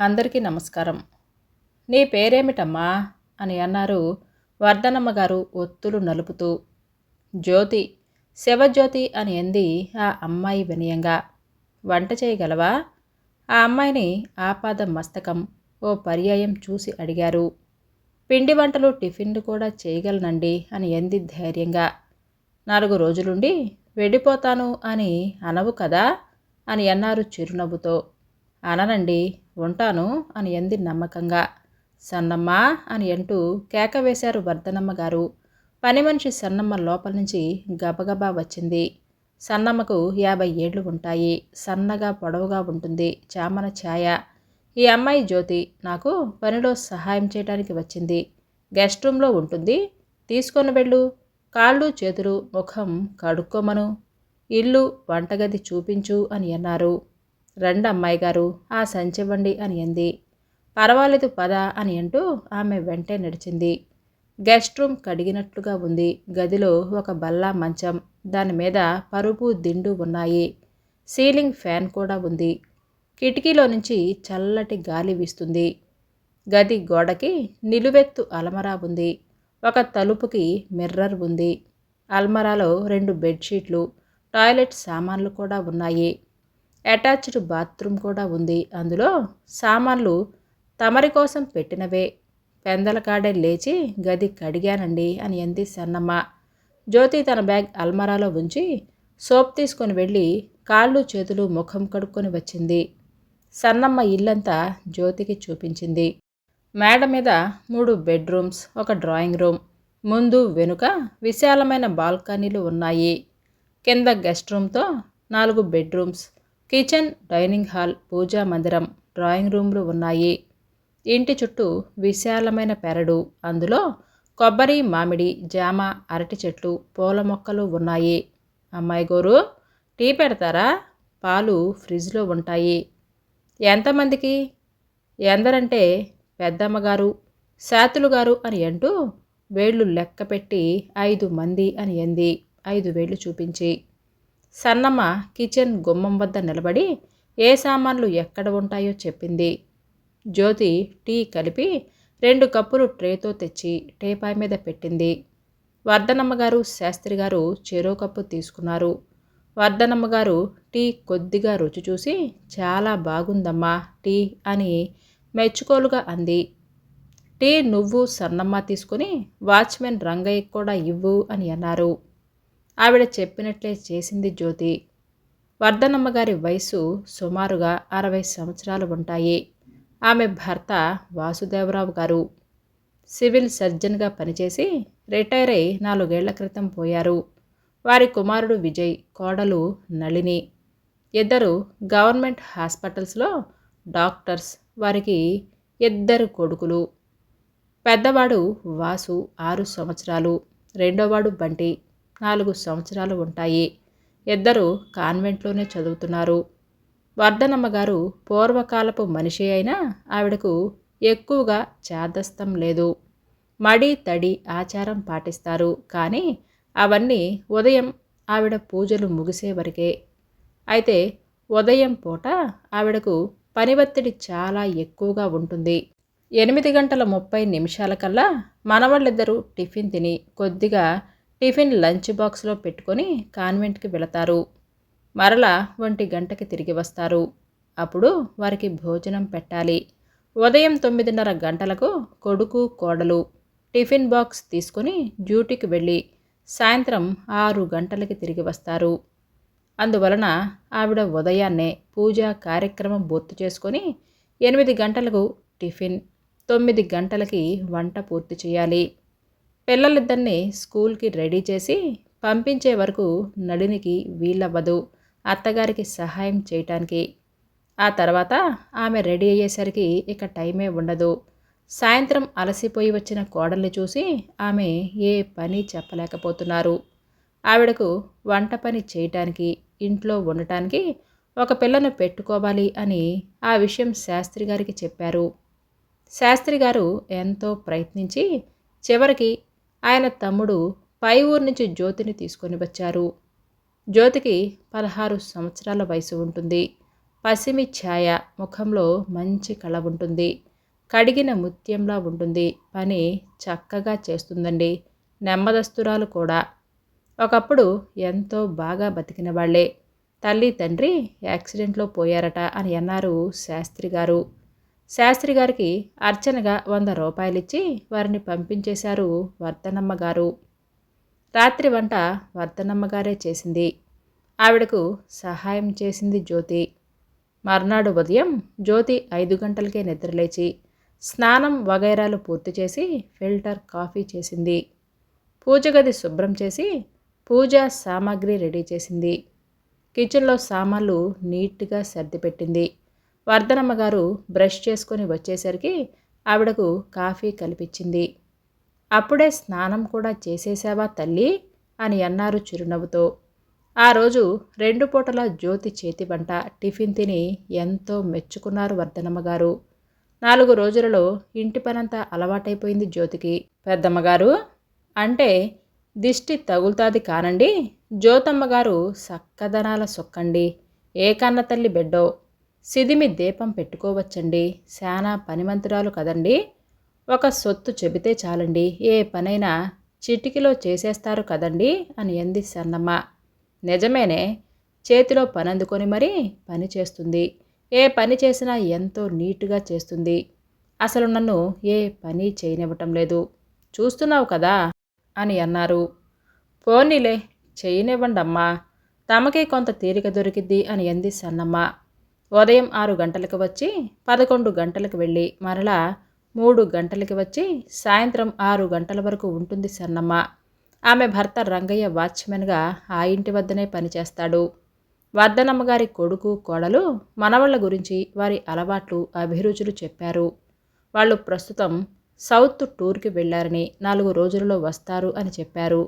అందరికీ నమస్కారం. నీ పేరేమిటమ్మా? అని అన్నారు వర్ధనమ్మ గారు ఒత్తులు నలుపుతూ. జ్యోతి శివజ్యోతి అని అంది ఆ అమ్మాయి వినయంగా. వంట చేయగలవా? ఆ అమ్మాయిని ఆపాద మస్తకం ఓ పర్యాయం చూసి అడిగారు. పిండి వంటలు టిఫిన్లు కూడా చేయగలనండి అని ఎంది ధైర్యంగా. నాలుగు రోజులుండి వెళ్ళిపోతాను అని అనవు కదా? అని అన్నారు చిరునవ్వుతో. అననండి ఉంటాను అని ఎంది నమ్మకంగా. సన్నమ్మ అని అంటూ కేక వేశారు వర్ధనమ్మ గారు. పని మనిషి సన్నమ్మ లోపల నుంచి గబగబా వచ్చింది. సన్నమ్మకు యాభై ఏళ్ళు ఉంటాయి. సన్నగా పొడవుగా ఉంటుంది. చామన ఛాయ. ఈ అమ్మాయి జ్యోతి నాకు పనిలో సహాయం చేయడానికి వచ్చింది. గెస్ట్ రూమ్లో ఉంటుంది. తీసుకొని వెళ్ళు. కాళ్ళు చేతులు ముఖం కడుక్కోమను. ఇల్లు వంటగది చూపించు అని అన్నారు. రండి అమ్మాయి గారు ఆ సంచివ్వండి అని అంది. పర్వాలేదు పద అని అంటూ ఆమె వెంటే నడిచింది. గెస్ట్ రూమ్ కడిగినట్లుగా ఉంది. గదిలో ఒక బల్లా మంచం దాని మీద పరుపు దిండు ఉన్నాయి. సీలింగ్ ఫ్యాన్ కూడా ఉంది. కిటికీలో నుంచి చల్లటి గాలి వీస్తుంది. గది గోడకి నిలువెత్తు అలమరా ఉంది. ఒక తలుపుకి మిర్రర్ ఉంది. అల్మరాలో రెండు బెడ్షీట్లు టాయిలెట్ సామాన్లు కూడా ఉన్నాయి. అటాచ్డ్ బాత్రూమ్ కూడా ఉంది. అందులో సామాన్లు తమరి కోసం పెట్టినవే. పెందలకాడే లేచి గది కడిగానండి అని అంది సన్నమ్మ. జ్యోతి తన బ్యాగ్ అల్మరాలో ఉంచి సోప్ తీసుకొని వెళ్ళి కాళ్ళు చేతులు ముఖం కడుక్కొని వచ్చింది. సన్నమ్మ ఇల్లంతా జ్యోతికి చూపించింది. మేడ మీద మూడు బెడ్రూమ్స్ ఒక డ్రాయింగ్ రూమ్. ముందు వెనుక విశాలమైన బాల్కనీలు ఉన్నాయి. కింద గెస్ట్ రూమ్తో నాలుగు bedrooms kitchen dining hall puja మందిరం డ్రాయింగ్ రూమ్లు ఉన్నాయి. ఇంటి చుట్టూ విశాలమైన పెరడు. అందులో కొబ్బరి మామిడి జామ అరటి చెట్లు పూల మొక్కలు ఉన్నాయి. అమ్మాయి గోరు టీ పెడతారా? పాలు ఫ్రిడ్జ్లో ఉంటాయి. ఎంతమందికి? ఎందరంటే పెద్దమ్మగారు శాతులు గారు అని అంటూ వేళ్ళు లెక్క పెట్టి ఐదు మంది అని ఎంది ఐదు వేళ్ళు చూపించి సన్నమ్మ కిచెన్ గుమ్మం వద్ద నిలబడి ఏ సామాన్లు ఎక్కడ ఉంటాయో చెప్పింది. జ్యోతి టీ కలిపి రెండు కప్పులు ట్రేతో తెచ్చి టేపాయ్ మీద పెట్టింది. వర్ధనమ్మ గారు శాస్త్రి గారు చెరో కప్పు తీసుకున్నారు. వర్ధనమ్మ గారు టీ కొద్దిగా రుచి చూసి చాలా బాగుందమ్మా టీ అని మెచ్చుకోలుగా అంది. టీ నువ్వు సన్నమ్మ తీసుకుని వాచ్మెన్ రంగయ్య కూడా ఇవ్వు అని అన్నారు. ఆవిడ చెప్పినట్లే చేసింది జ్యోతి. వర్ధనమ్మ గారి వయసు సుమారుగా అరవై సంవత్సరాలు ఉంటాయి. ఆమె భర్త వాసుదేవరావు గారు. సివిల్ సర్జన్గా పనిచేసి రిటైర్ అయి నాలుగేళ్ళ క్రితం పోయారు. వారి కుమారుడు విజయ్ కోడలు నళిని. ఇద్దరు గవర్నమెంట్ హాస్పిటల్స్లో డాక్టర్స్. వారికి ఇద్దరు కొడుకులు. పెద్దవాడు వాసు ఆరు సంవత్సరాలు రెండోవాడు బంటి. నాలుగు సంవత్సరాలు ఉంటాయి. ఇద్దరు కాన్వెంట్లోనే చదువుతున్నారు. వర్ధనమ్మ గారు పూర్వకాలపు మనిషి అయినా ఆవిడకు ఎక్కువగా చాదస్తం లేదు. మడి తడి ఆచారం పాటిస్తారు. కానీ అవన్నీ ఉదయం ఆవిడ పూజలు ముగిసే వరకే. అయితే ఉదయం పూట ఆవిడకు పని ఒత్తిడి చాలా ఎక్కువగా ఉంటుంది. ఎనిమిది గంటల ముప్పై నిమిషాల కల్లా మనవాళ్ళిద్దరూ టిఫిన్ తిని కొద్దిగా టిఫిన్ లంచ్ బాక్స్లో పెట్టుకొని కాన్వెంట్కి వెళతారు. మరలా ఒంటి గంటకి తిరిగి వస్తారు. అప్పుడు వారికి భోజనం పెట్టాలి. ఉదయం తొమ్మిదిన్నర గంటలకు కొడుకు కోడలు టిఫిన్ బాక్స్ తీసుకొని డ్యూటీకి వెళ్ళి సాయంత్రం ఆరు గంటలకి తిరిగి వస్తారు. అందువలన ఆవిడ ఉదయాన్నే పూజా కార్యక్రమం పూర్తి చేసుకొని ఎనిమిది గంటలకు టిఫిన్ తొమ్మిది గంటలకి వంట పూర్తి చేయాలి. పిల్లలిద్దరిని స్కూల్కి రెడీ చేసి పంపించే వరకు నడినికి వీలవ్వదు అత్తగారికి సహాయం చేయటానికి. ఆ తర్వాత ఆమె రెడీ అయ్యేసరికి ఇక టైమే ఉండదు. సాయంత్రం అలసిపోయి వచ్చిన కోడల్ని చూసి ఆమె ఏ పని చెప్పలేకపోతున్నారు. ఆవిడకు వంట పని చేయటానికి ఇంట్లో ఉండటానికి ఒక పిల్లను పెట్టుకోవాలి అని ఆ విషయం శాస్త్రి గారికి చెప్పారు. శాస్త్రి గారు ఎంతో ప్రయత్నించి చివరికి ఆయన తమ్ముడు పై ఊరు నుంచి జ్యోతిని తీసుకొని వచ్చారు. జ్యోతికి పదహారు సంవత్సరాల వయసు ఉంటుంది. పసిమి ఛాయ ముఖంలో మంచి కళ ఉంటుంది. కడిగిన ముత్యంలా ఉంటుంది. పని చక్కగా చేస్తుందండి. నెమ్మదస్తురాలు కూడా. ఒకప్పుడు ఎంతో బాగా బతికిన వాళ్ళే. తల్లి తండ్రి యాక్సిడెంట్లో పోయారట అని అన్నారు శాస్త్రి గారు. శాస్త్రి గారికి అర్చనగా వంద రూపాయలిచ్చి వారిని పంపించేశారు వర్ధనమ్మ గారు. రాత్రి వంట వర్ధనమ్మ గారే చేసింది. ఆవిడకు సహాయం చేసింది జ్యోతి. మర్నాడు ఉదయం జ్యోతి ఐదు గంటలకే నిద్రలేచి స్నానం వగైరాలు పూర్తి చేసి ఫిల్టర్ కాఫీ చేసింది. పూజ గది శుభ్రం చేసి పూజా సామాగ్రి రెడీ చేసింది. కిచెన్లో సామాన్లు నీట్గా సర్దిపెట్టింది. వర్ధనమ్మ గారు బ్రష్ చేసుకొని వచ్చేసరికి ఆవిడకు కాఫీ కల్పించింది అప్పుడే స్నానం కూడా చేసేసావా తల్లి అని అన్నారు చిరునవ్వుతో. ఆ రోజు రెండు పూటల జ్యోతి చేతి వంట టిఫిన్ తిని ఎంతో మెచ్చుకున్నారు వర్ధనమ్మ గారు. నాలుగు రోజులలో ఇంటి పనంతా అలవాటైపోయింది జ్యోతికి. పెద్దమ్మగారు అంటే దిష్టి తగులుతాది కానండి. జ్యోతమ్మగారు సక్కదనాల సొక్కండి. ఏ కన్న తల్లి బిడ్డో? సిదిమి దీపం పెట్టుకోవచ్చండి. శానా పనిమంతురాలు కదండి. ఒక సొత్తు చెబితే చాలండి. ఏ పనైనా చిటికిలో చేసేస్తారు కదండి అని అంది సన్నమ్మ. నిజమేనే చేతిలో పని అందుకొని మరీ పని చేస్తుంది. ఏ పని చేసినా ఎంతో నీట్గా చేస్తుంది. అసలు నన్ను ఏ పని చేయనివ్వటం లేదు. చూస్తున్నావు కదా అని అన్నారు. పోనీలే చేయనివ్వండమ్మా. తమకే కొంత తీరిక దొరికిద్ది అని అంది సన్నమ్మ. ఉదయం ఆరు గంటలకు వచ్చి పదకొండు గంటలకు వెళ్ళి మరలా మూడు గంటలకి వచ్చి సాయంత్రం ఆరు గంటల వరకు ఉంటుంది సన్నమ్మ. ఆమె భర్త రంగయ్య వాచ్మెన్గా ఆ ఇంటి వద్దనే పనిచేస్తాడు. వర్ధనమ్మ గారి కొడుకు కోడలు మనవళ్ళ గురించి వారి అలవాట్లు అభిరుచులు చెప్పారు. వాళ్ళు ప్రస్తుతం సౌత్ టూర్కి వెళ్ళారని నాలుగు రోజులలో వస్తారు అని చెప్పారు.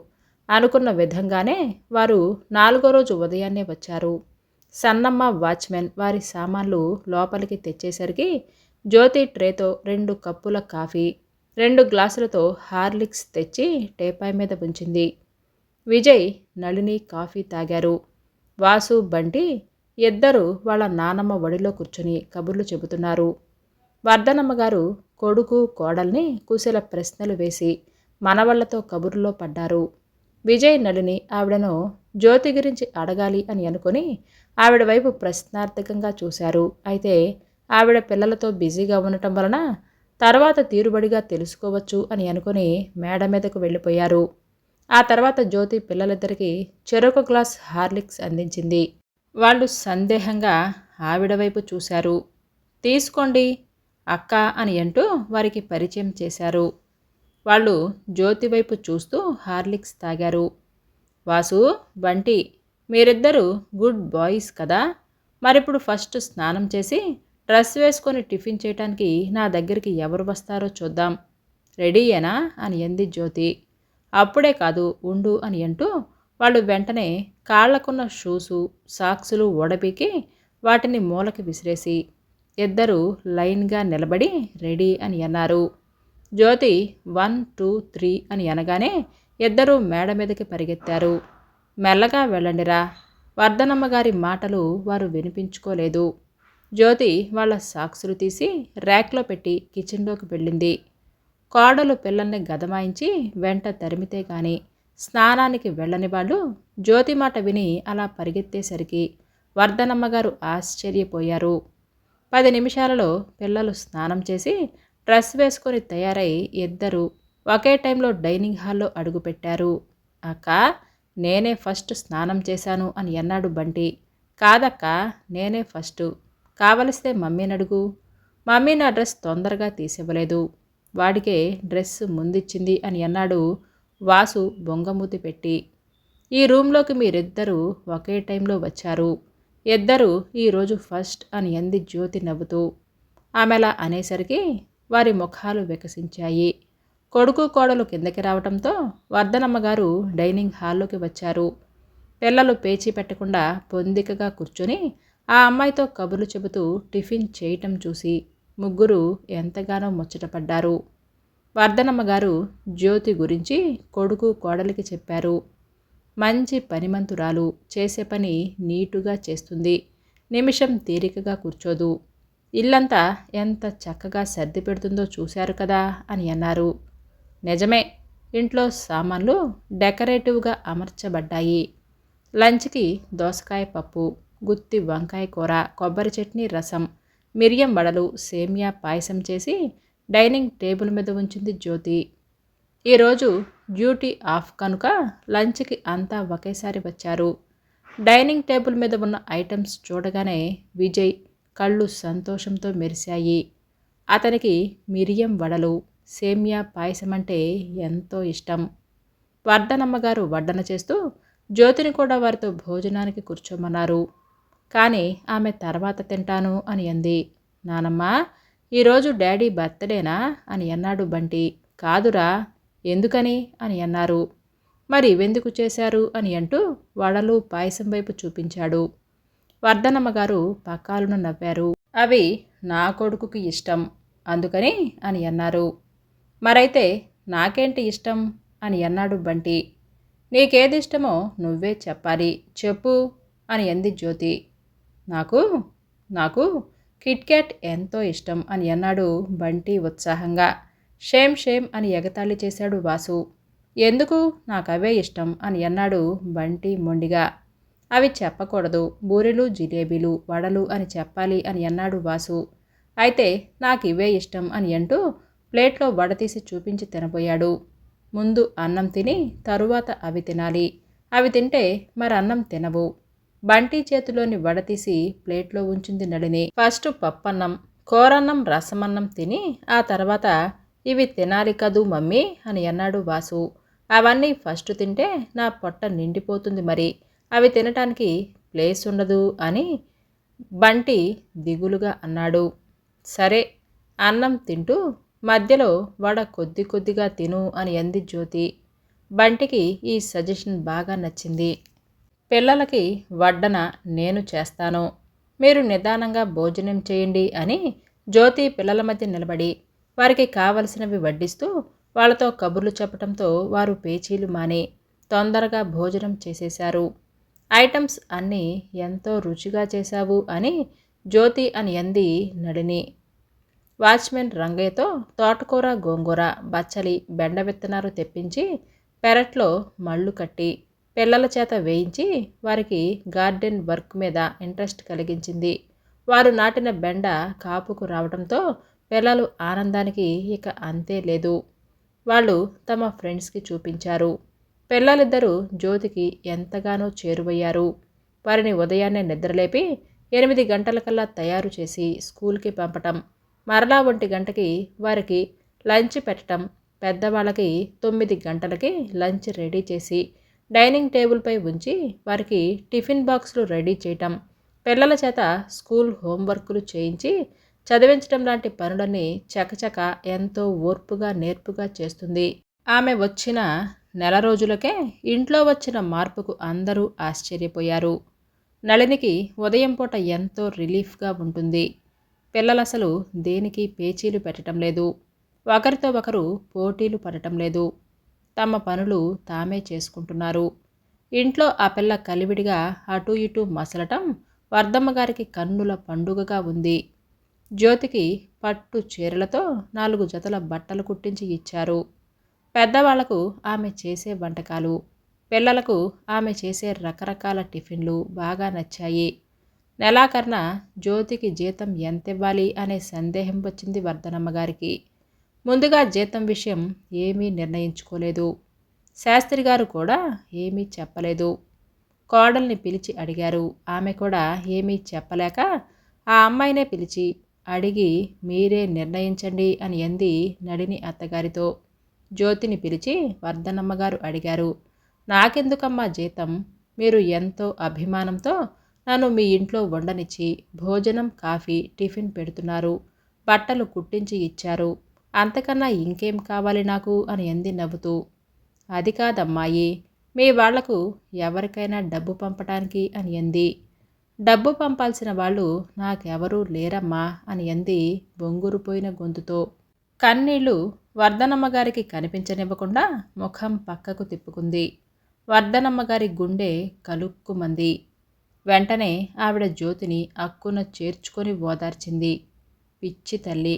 అనుకున్న విధంగానే వారు నాలుగో రోజు ఉదయాన్నే వచ్చారు. సన్నమ్మ వాచ్మెన్ వారి సామాన్లు లోపలికి తెచ్చేసరికి జ్యోతి ట్రేతో రెండు కప్పుల కాఫీ రెండు గ్లాసులతో హార్లిక్స్ తెచ్చి టేపాయ్ మీద ఉంచింది. విజయ్ నళిని కాఫీ తాగారు. వాసు బంటి ఇద్దరు వాళ్ళ నానమ్మ ఒడిలో కూర్చుని కబుర్లు చెబుతున్నారు. వర్ధనమ్మ గారు కొడుకు కోడల్ని కుశల ప్రశ్నలు వేసి మనవళ్ళతో కబుర్లో పడ్డారు. విజయ్ నళిని ఆవిడను జ్యోతి గురించి అడగాలి అని అనుకుని ఆవిడ వైపు ప్రశ్నార్థకంగా చూశారు. అయితే ఆవిడ పిల్లలతో బిజీగా ఉండటం వలన తర్వాత తీరుబడిగా తెలుసుకోవచ్చు అని అనుకుని మేడ మీదకు వెళ్ళిపోయారు. ఆ తర్వాత జ్యోతి పిల్లలిద్దరికీ చెరొక గ్లాస్ హార్లిక్స్ అందించింది. వాళ్ళు సందేహంగా ఆవిడ వైపు చూశారు. తీసుకోండి అక్క అని అంటూ వారికి పరిచయం చేశారు. వాళ్ళు జ్యోతి వైపు చూస్తూ హార్లిక్స్ తాగారు. వాసు బంటి మీరిద్దరూ గుడ్ బాయ్స్ కదా? మరిప్పుడు ఫస్ట్ స్నానం చేసి డ్రెస్ వేసుకొని టిఫిన్ చేయటానికి నా దగ్గరికి ఎవరు వస్తారో చూద్దాం. రెడీయేనా? అని ఎంది జ్యోతి. అప్పుడే కాదు ఉండు అని అంటూ వాళ్ళు వెంటనే కాళ్ళకున్న షూసు సాక్సులు ఓడపీకి వాటిని మూలకి విసిరేసి ఇద్దరు లైన్గా నిలబడి రెడీ అని అన్నారు. జ్యోతి వన్ టూ త్రీ అని అనగానే ఇద్దరూ మేడ మీదకి పరిగెత్తారు. మెల్లగా వెళ్ళండిరా. వర్ధనమ్మ గారి మాటలు వారు వినిపించుకోలేదు. జ్యోతి వాళ్ళ సాక్సులు తీసి ర్యాక్లో పెట్టి కిచెన్లోకి వెళ్ళింది. కోడలు పిల్లల్ని గదమాయించి వెంట తరిమితే కానీ స్నానానికి వెళ్ళని వాళ్ళు జ్యోతి మాట విని అలా పరిగెత్తేసరికి వర్ధనమ్మగారు ఆశ్చర్యపోయారు. పది నిమిషాలలో పిల్లలు స్నానం చేసి డ్రెస్ వేసుకొని తయారై ఇద్దరు ఒకే టైంలో డైనింగ్ హాల్లో అడుగుపెట్టారు. అక్క నేనే ఫస్ట్ స్నానం చేశాను అని అన్నాడు బంటి. కాదక్క నేనే ఫస్ట్. కావలిస్తే మమ్మీని అడుగు. మమ్మీ నా డ్రెస్ తొందరగా తీసివ్వలేదు. వాడికే డ్రెస్ ముందిచ్చింది అని అన్నాడు వాసు బొంగమూతి పెట్టి. ఈ రూమ్లోకి మీరిద్దరూ ఒకే టైంలో వచ్చారు. ఇద్దరు ఈరోజు ఫస్ట్ అని అంది జ్యోతి నవ్వుతూ. ఆమెలా అనేసరికి వారి ముఖాలు వికసించాయి. కొడుకు కోడలు కిందకి రావడంతో వర్ధనమ్మగారు డైనింగ్ హాల్లోకి వచ్చారు. పిల్లలు పేచీ పెట్టకుండా పొందికగా కూర్చొని ఆ అమ్మాయితో కబుర్లు చెబుతూ టిఫిన్ చేయటం చూసి ముగ్గురు ఎంతగానో ముచ్చటపడ్డారు. వర్ధనమ్మగారు జ్యోతి గురించి కొడుకు కోడలికి చెప్పారు. మంచి పనిమంతురాలు చేసే పని నీటుగా చేస్తుంది నిమిషం తీరికగా కూర్చోదు. ఇల్లంతా ఎంత చక్కగా సర్ది పెడుతుందో చూశారు కదా అని అన్నారు. నిజమే ఇంట్లో సామాన్లు డెకరేటివ్గా అమర్చబడ్డాయి. లంచ్కి దోసకాయ పప్పు గుత్తి వంకాయ కూర కొబ్బరి చట్నీ రసం మిరియం వడలు సేమియా పాయసం చేసి డైనింగ్ టేబుల్ మీద ఉంచింది జ్యోతి. ఈరోజు డ్యూటీ ఆఫ్ కనుక లంచ్కి అంతా ఒకేసారి వచ్చారు. డైనింగ్ టేబుల్ మీద ఉన్న ఐటమ్స్ చూడగానే విజయ్ కళ్ళు సంతోషంతో మెరిశాయి. అతనికి మిరియం వడలు సేమియా పాయసం అంటే ఎంతో ఇష్టం. వర్ధనమ్మగారు వడ్డన చేస్తూ జ్యోతిని కూడా వారితో భోజనానికి కూర్చోమన్నారు. కానీ ఆమె తర్వాత తింటాను అని అంది. నానమ్మ ఈరోజు డాడీ బర్త్డేనా అని అన్నాడు బంటి. కాదురా ఎందుకని అని అన్నారు. మరి ఇవెందుకు చేశారు అని అంటూ వడలు పాయసం వైపు చూపించాడు. వర్ధనమ్మగారు పక్కాలను నవ్వారు. అవి నా కొడుకుకి ఇష్టం అందుకని అని అన్నారు. మరైతే నాకేంటి ఇష్టం? అని అన్నాడు బంటి. నీకేది ఇష్టమో నువ్వే చెప్పాలి. చెప్పు అని అంది జ్యోతి. నాకు? నాకు కిట్కెట్ ఎంతో ఇష్టం అని అన్నాడు బంటి ఉత్సాహంగా. షేమ్ షేమ్ అని ఎగతాళి చేశాడు వాసు. ఎందుకు? నాకు అవే ఇష్టం అని అన్నాడు బంటి మొండిగా. అవి చెప్పకూడదు. బూరెలు జిలేబీలు వడలు అని చెప్పాలి అని అన్నాడు వాసు. అయితే నాకు ఇవే ఇష్టం అని అంటూ ప్లేట్లో వడ తీసి చూపించి తినబోయాడు. ముందు అన్నం తిని తరువాత అవి తినాలి. అవి తింటే మరి అన్నం తినవు. బంటి చేతిలోని వడ తీసి ప్లేట్లో ఉంచింది నళిని. ఫస్ట్ పప్పన్నం కోరన్నం రసమన్నం తిని ఆ తర్వాత ఇవి తినాలి కదూ మమ్మీ అని అన్నాడు వాసు. అవన్నీ ఫస్ట్ తింటే నా పొట్ట నిండిపోతుంది మరి. అవి తినటానికి ప్లేస్ ఉండదు అని బంటి దిగులుగా అన్నాడు. సరే అన్నం తింటూ మధ్యలో వడ కొద్ది కొద్దిగా తిను అని అంది జ్యోతి. బంటికి ఈ సజెషన్ బాగా నచ్చింది. పిల్లలకి వడ్డన నేను చేస్తాను. మీరు నిదానంగా భోజనం చేయండి అని జ్యోతి పిల్లల మధ్య నిలబడి వారికి కావలసినవి వడ్డిస్తూ వాళ్ళతో కబుర్లు చెప్పడంతో వారు పేచీలు మాని తొందరగా భోజనం చేసేశారు. ఐటమ్స్ అన్నీ ఎంతో రుచిగా చేశావు అని జ్యోతి అని అంది నడిని వాచ్మెన్ రంగయ్యతో తోటకూర గోంగూర బచ్చలి బెండ విత్తనాలు తెప్పించి పెరట్లో మళ్ళు కట్టి పిల్లల చేత వేయించి వారికి గార్డెన్ వర్క్ మీద ఇంట్రెస్ట్ కలిగించింది. వారు నాటిన బెండ కాపుకు రావడంతో పిల్లలు ఆనందానికి ఇక అంతే లేదు. వాళ్ళు తమ ఫ్రెండ్స్కి చూపించారు. పిల్లలిద్దరూ జ్యోతికి ఎంతగానో చేరువయ్యారు. వారిని ఉదయాన్నే నిద్రలేపి ఎనిమిది గంటలకల్లా తయారు చేసి స్కూల్కి పంపటం. మరలా ఒంటి గంటకి వారికి లంచ్ పెట్టడం పెద్దవాళ్ళకి తొమ్మిది గంటలకి లంచ్ రెడీ చేసి డైనింగ్ టేబుల్పై ఉంచి వారికి టిఫిన్ బాక్సులు రెడీ చేయటం పిల్లల చేత స్కూల్ హోంవర్కులు చేయించి చదివించడం లాంటి పనులన్నీ చకచక ఎంతో ఓర్పుగా నేర్పుగా చేస్తుంది. ఆమె వచ్చిన నెల రోజులకే ఇంట్లో వచ్చిన మార్పుకు అందరూ ఆశ్చర్యపోయారు. నళినికి ఉదయం పూట ఎంతో రిలీఫ్గా ఉంటుంది. పిల్లలు అసలు దేనికి పేచీలు పెట్టడం లేదు. ఒకరితో ఒకరు పోటీలు పడటం లేదు. తమ పనులు తామే చేసుకుంటున్నారు. ఇంట్లో ఆ పిల్ల కలివిడిగా అటు ఇటు మసలటం వర్ధమ్మ గారికి కన్నుల పండుగగా ఉంది. జ్యోతికి పట్టు చీరలతో నాలుగు జతల బట్టలు కుట్టించి ఇచ్చారు. పెద్దవాళ్ళకు ఆమె చేసే వంటకాలు పిల్లలకు ఆమె చేసే రకరకాల టిఫిన్లు బాగా నచ్చాయి. నెలాఖరున జ్యోతికి జీతం ఎంత ఇవ్వాలి అనే సందేహం వచ్చింది వర్ధనమ్మ గారికి. ముందుగా జీతం విషయం ఏమీ నిర్ణయించుకోలేదు. శాస్త్రి గారు కూడా ఏమీ చెప్పలేదు. కోడల్ని పిలిచి అడిగారు. ఆమె కూడా ఏమీ చెప్పలేక ఆ అమ్మాయినే పిలిచి అడిగి మీరే నిర్ణయించండి అని అంది నడిని అత్తగారితో. జ్యోతిని పిలిచి వర్ధనమ్మగారు అడిగారు. నాకెందుకమ్మా జీతం? మీరు ఎంతో అభిమానంతో నన్ను మీ ఇంట్లో వండనిచ్చి భోజనం కాఫీ టిఫిన్ పెడుతున్నారు. బట్టలు కుట్టించి ఇచ్చారు. అంతకన్నా ఇంకేం కావాలి నాకు? అని అంది నవ్వుతూ. అది కాదమ్మాయి. మీ వాళ్ళకు ఎవరికైనా డబ్బు పంపటానికి? అని అంది. డబ్బు పంపాల్సిన వాళ్ళు నాకెవరూ లేరమ్మా అని అంది బొంగురుపోయిన గొంతుతో. కన్నీళ్ళు వర్ధనమ్మ గారికి కనిపించనివ్వకుండా ముఖం పక్కకు తిప్పుకుంది. వర్ధనమ్మ గారి గుండె కలుక్కుమంది. వెంటనే ఆవిడ జ్యోతిని అక్కున చేర్చుకొని ఓదార్చింది. పిచ్చి తల్లి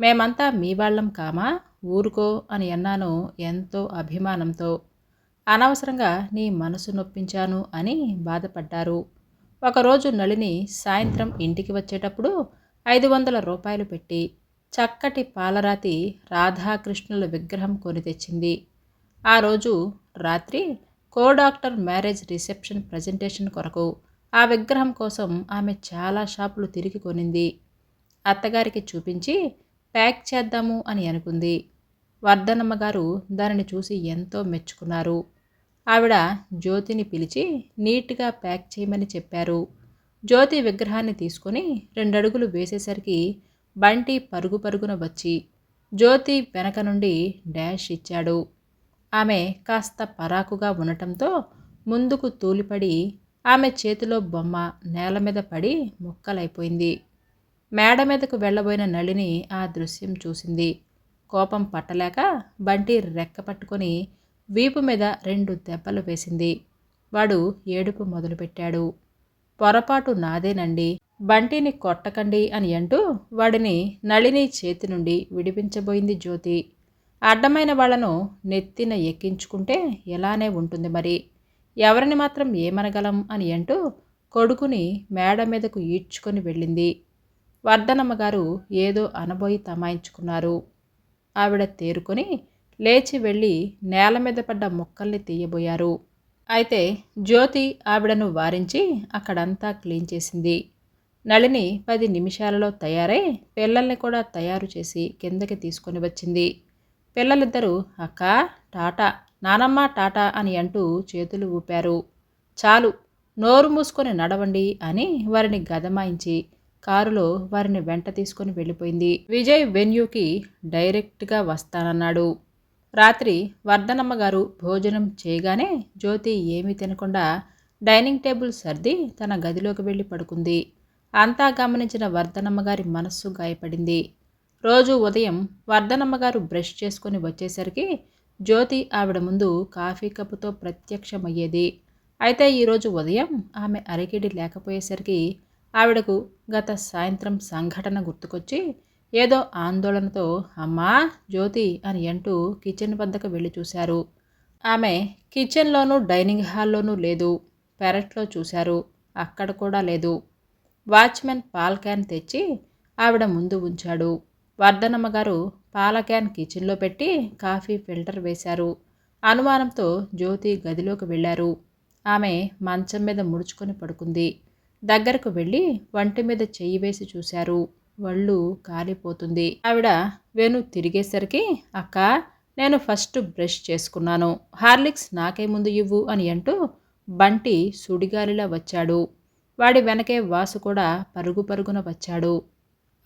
మేమంతా మీ వాళ్ళం కామా? ఊరుకో అని అన్నాను ఎంతో అభిమానంతో. అనవసరంగా నీ మనసు నొప్పించాను అని బాధపడ్డారు. ఒకరోజు నళిని సాయంత్రం ఇంటికి వచ్చేటప్పుడు ఐదు వందల రూపాయలు పెట్టి చక్కటి పాలరాతి రాధాకృష్ణుల విగ్రహం కొని తెచ్చింది. ఆ రోజు రాత్రి కో డాక్టర్ మ్యారేజ్ రిసెప్షన్ ప్రజెంటేషన్ కొరకు ఆ విగ్రహం కోసం ఆమె చాలా షాపులు తిరిగి కొనింది. అత్తగారికి చూపించి ప్యాక్ చేద్దాము అని అనుకుంది. వర్ధనమ్మ గారు దానిని చూసి ఎంతో మెచ్చుకున్నారు. ఆవిడ జ్యోతిని పిలిచి నీట్గా ప్యాక్ చేయమని చెప్పారు. జ్యోతి విగ్రహాన్ని తీసుకొని రెండడుగులు వేసేసరికి బంటి పరుగు పరుగున వచ్చి జ్యోతి వెనక నుండి డాష్ ఇచ్చాడు. ఆమె కాస్త పరాకుగా ఉండటంతో ముందుకు తూలిపడి ఆమె చేతిలో బొమ్మ నేల మీద పడి ముక్కలైపోయింది. మేడ మీదకు వెళ్ళబోయిన నళిని ఆ దృశ్యం చూసింది. కోపం పట్టలేక బంటి రెక్క పట్టుకొని వీపు మీద రెండు దెబ్బలు వేసింది. వాడు ఏడుపు మొదలుపెట్టాడు. పొరపాటు నాదేనండి. బంటిని కొట్టకండి అని అంటూ వాడిని నళిని చేతి నుండి విడిపించబోయింది జ్యోతి. అడ్డమైన వాళ్ళను నెత్తిన ఎక్కించుకుంటే ఎలానే ఉంటుంది మరి. ఎవరిని మాత్రం ఏమనగలం అని అంటూ కొడుకుని మేడ మీదకు ఈడ్చుకొని వెళ్ళింది. వర్ధనమ్మ గారు ఏదో అనబోయి తమాయించుకున్నారు. ఆవిడ తేరుకొని లేచి వెళ్ళి నేల మీద పడ్డ మొక్కల్ని తీయబోయారు. అయితే జ్యోతి ఆవిడను వారించి అక్కడంతా క్లీన్ చేసింది. నళిని పది నిమిషాలలో తయారై పిల్లల్ని కూడా తయారు చేసి కిందకి తీసుకొని వచ్చింది. పిల్లలిద్దరూ అక్క టాటా నానమ్మ టాటా అని అంటూ చేతులు ఊపారు. చాలు నోరు మూసుకొని నడవండి అని వారిని గదమాయించి కారులో వారిని వెంట తీసుకొని వెళ్ళిపోయింది. విజయ్ వెన్యూకి డైరెక్ట్గా వస్తానన్నాడు. రాత్రి వర్ధనమ్మ గారు భోజనం చేయగానే జ్యోతి ఏమీ తినకుండా డైనింగ్ టేబుల్ సర్ది తన గదిలోకి వెళ్ళి పడుకుంది. అంతా గమనించిన వర్ధనమ్మ గారి మనస్సు గాయపడింది. రోజు ఉదయం వర్ధనమ్మ గారు బ్రష్ చేసుకుని వచ్చేసరికి జ్యోతి ఆవిడ ముందు కాఫీ కప్పుతో ప్రత్యక్షమయ్యేది. అయితే ఈరోజు ఉదయం ఆమె అరికిడి లేకపోయేసరికి ఆవిడకు గత సాయంత్రం సంఘటన గుర్తుకొచ్చి ఏదో ఆందోళనతో అమ్మా జ్యోతి అని అంటూ కిచెన్ వద్దకు వెళ్ళి చూశారు. ఆమె కిచెన్లోనూ డైనింగ్ హాల్లోనూ లేదు. పెరట్లో చూశారు. అక్కడ కూడా లేదు. వాచ్మెన్ పాల్ క్యాన్ తెచ్చి ఆవిడ ముందు ఉంచాడు. వర్ధనమ్మ గారు పాల క్యాన్ కిచెన్లో పెట్టి కాఫీ ఫిల్టర్ వేశారు. అనుమానంతో జ్యోతి గదిలోకి వెళ్ళారు. ఆమె మంచం మీద ముడుచుకొని పడుకుంది. దగ్గరకు వెళ్ళి వంటి మీద చెయ్యి వేసి చూశారు. వళ్ళు కాలిపోతుంది. ఆవిడ వేణు తిరిగేసరికి అక్క నేను ఫస్ట్ బ్రష్ చేసుకున్నాను. హార్లిక్స్ నాకే ముందు ఇవ్వు అని అంటూ బంటి సుడిగాలిలా వచ్చాడు. వాడి వెనకే వాసు కూడా పరుగు పరుగున వచ్చాడు.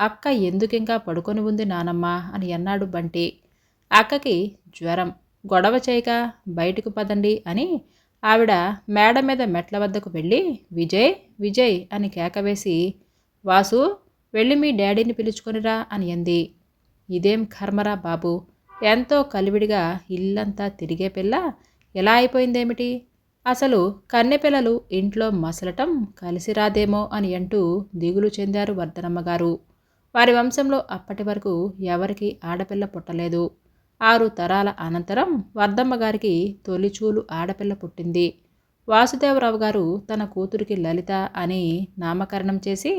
అక్క ఎందుకింకా పడుకొని ఉంది నానమ్మ అని అన్నాడు బంటి. అక్కకి జ్వరం. గొడవ చేయక బయటకు పదండి అని ఆవిడ మేడ మీద మెట్ల వద్దకు వెళ్ళి విజయ్ విజయ్ అని కేకవేసి వాసు వెళ్ళి మీ డాడీని పిలుచుకొనిరా అని అంది. ఇదేం కర్మరా బాబు? ఎంతో కలివిడిగా ఇల్లంతా తిరిగే పిల్ల ఎలా అయిపోయిందేమిటి? అసలు కన్నెపిల్లలు ఇంట్లో మసలటం కలిసిరాదేమో అని అంటూ దిగులు చెందారు వర్ధనమ్మగారు. వారి వంశంలో అప్పటి వరకు ఎవరికి ఆడపిల్ల పుట్టలేదు. ఆరు తరాల అనంతరం వర్ధమ్మ గారికి తొలిచూలు ఆడపిల్ల పుట్టింది. వాసుదేవరావు గారు తన కూతురికి లలిత అని నామకరణం చేసి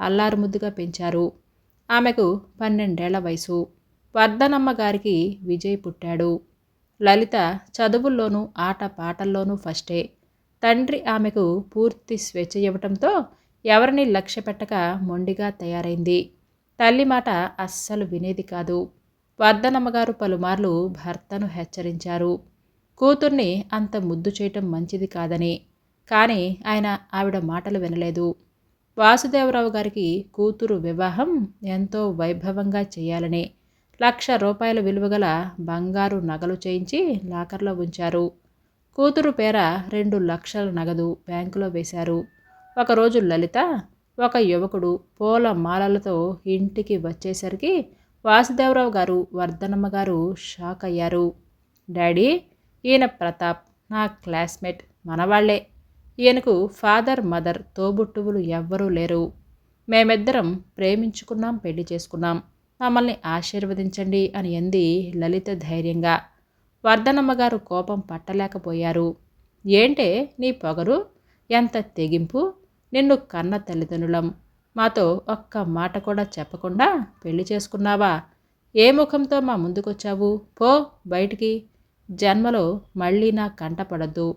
అల్లారు ముద్దుగా పెంచారు. ఆమెకు పన్నెండేళ్ళ వయసు. వర్ధనమ్మ గారికి విజయ్ పుట్టాడు. లలిత చదువుల్లోనూ ఆట పాటల్లోనూ ఫస్టే. తండ్రి ఆమెకు పూర్తి స్వేచ్ఛ ఇవ్వటంతో ఎవరిని లక్ష్య పెట్టక మొండిగా తయారైంది. తల్లి మాట అస్సలు వినేది కాదు. వర్ధనమ్మగారు పలుమార్లు భర్తను హెచ్చరించారు. కూతుర్ని అంత ముద్దు చేయటం మంచిది కాదని. కానీ ఆయన ఆవిడ మాటలు వినలేదు. వాసుదేవరావు గారికి కూతురు వివాహం ఎంతో వైభవంగా చేయాలని లక్ష రూపాయల విలువగల బంగారు నగలు చేయించి లాకర్లో ఉంచారు. కూతురు పేర రెండు లక్షల నగదు బ్యాంకులో వేశారు. ఒకరోజు లలిత ఒక యువకుడు పూల మాలలతో ఇంటికి వచ్చేసరికి వాసుదేవరావు గారు వర్ధనమ్మ గారు షాక్ అయ్యారు. డాడీ ఈయన ప్రతాప్ నా క్లాస్మేట్ మనవాళ్ళే. ఈయనకు ఫాదర్ మదర్ తోబుట్టువులు ఎవ్వరూ లేరు. మేమిద్దరం ప్రేమించుకున్నాం పెళ్ళి చేసుకున్నాం. మమ్మల్ని ఆశీర్వదించండి అని అంది లలిత ధైర్యంగా. వర్ధనమ్మ గారు కోపం పట్టలేకపోయారు. ఏంటే నీ పొగరు? ఎంత తెగింపు? నిన్ను కన్న తల్లిదండ్రులం. మాతో ఒక్క మాట కూడా చెప్పకుండా పెళ్ళి చేసుకున్నావా? ఏ ముఖంతో మా ముందుకొచ్చావు? పో బయటికి. జన్మలో మళ్ళీ నా కంటపడద్దు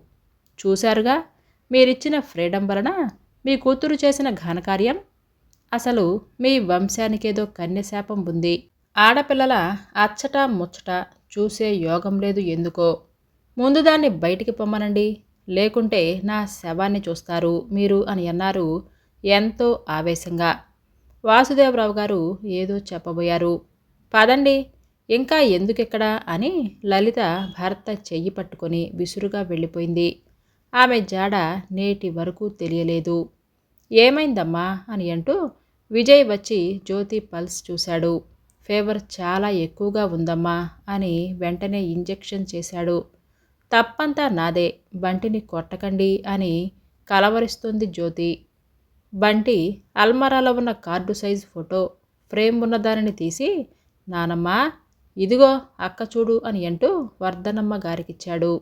చూశారుగా? మీరిచ్చిన ఫ్రీడమ్ వలన మీ కూతురు చేసిన ఘనకార్యం? అసలు మీ వంశానికేదో కన్యశాపం ఉంది. ఆడపిల్లల అచ్చట ముచ్చట చూసే యోగం లేదు ఎందుకో. ముందు దాన్ని బయటికి పొమ్మనండి. లేకుంటే నా శవాన్ని చూస్తారు మీరు అని అన్నారు ఎంతో ఆవేశంగా. వాసుదేవరావు గారు ఏదో చెప్పబోయారు. పదండి ఇంకా ఎందుకెక్కడా? అని లలిత భర్త చెయ్యి పట్టుకొని విసురుగా వెళ్ళిపోయింది. ఆమె జాడ నేటి వరకు తెలియలేదు. ఏమైందమ్మా? అని అంటూ విజయ్ వచ్చి జ్యోతి పల్స్ చూశాడు. ఫీవర్ చాలా ఎక్కువగా ఉందమ్మా అని వెంటనే ఇంజెక్షన్ చేశాడు. తప్పంతా నాదే బంటిని కొట్టకండి అని కలవరిస్తుంది జ్యోతి. బంటి అల్మరాలో ఉన్న కార్డు సైజ్ ఫోటో ఫ్రేమ్ ఉన్న దానిని తీసి నానమ్మ ఇదిగో అక్క చూడు అని అంటూ వర్ధనమ్మ గారికిచ్చాడు.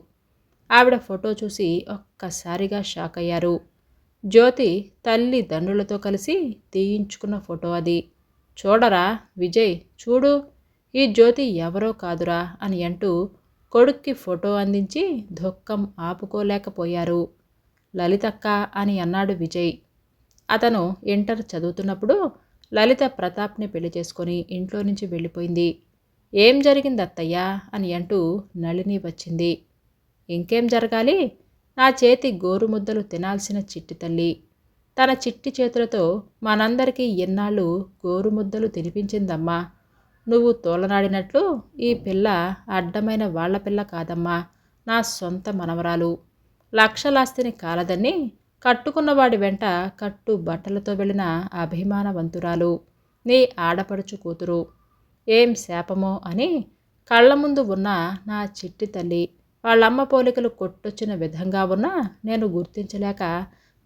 ఆవిడ ఫోటో చూసి ఒక్కసారిగా షాక్ అయ్యారు. జ్యోతి తల్లి దండ్రులతో కలిసి తీయించుకున్న ఫోటో అది. చూడరా విజయ్ చూడు ఈ జ్యోతి ఎవరో కాదురా అని అంటూ కొడుక్కి ఫోటో అందించి దుఃఖం ఆపుకోలేకపోయారు. లలితక్క అని అన్నాడు విజయ్. అతను ఇంటర్ చదువుతున్నప్పుడు లలిత ప్రతాప్ని పెళ్ళి చేసుకొని ఇంట్లో నుంచి వెళ్ళిపోయింది. ఏం జరిగింది అత్తయ్యా అని అంటూ నళిని వచ్చింది. ఇంకేం జరగాలి? నా చేతి గోరుముద్దలు తినాల్సిన చిట్టి తల్లి. తన చిట్టి చేతులతో మనందరికీ ఎన్నాళ్ళు గోరుముద్దలు తినిపించిందమ్మా. నువ్వు తోలనాడినట్లు ఈ పిల్ల అడ్డమైన వాళ్ళ పిల్ల కాదమ్మా. నా సొంత మనవరాలు. లక్షలాస్తిని కాలదని కట్టుకున్నవాడి వెంట కట్టు బట్టలతో వెళ్ళిన అభిమానవంతురాలు. నీ ఆడపడుచు కూతురు. ఏం శాపమో అని కళ్ళ ముందు ఉన్న నా చిట్టి తల్లి వాళ్ళమ్మ పోలికలు కొట్టొచ్చిన విధంగా ఉన్నా నేను గుర్తించలేక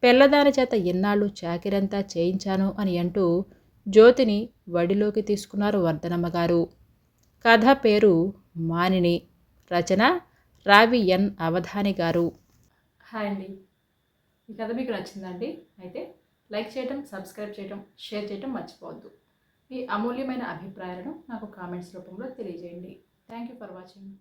పిల్లదాని చేత ఇన్నాళ్ళు చాకిరంతా చేయించాను అని అంటూ జ్యోతిని వడిలోకి తీసుకున్నారు వర్ధనమ్మ గారు కథ పేరు మానిని. రచన రావి ఎన్ అవధాని గారు. హాయ్ అండి. ఈ కథ మీకు నచ్చిందండి అయితే లైక్ చేయటం సబ్స్క్రైబ్ చేయటం షేర్ చేయటం మర్చిపోవద్దు. మీ అమూల్యమైన అభిప్రాయాలను నాకు కామెంట్స్ రూపంలో తెలియజేయండి. Thank you for watching.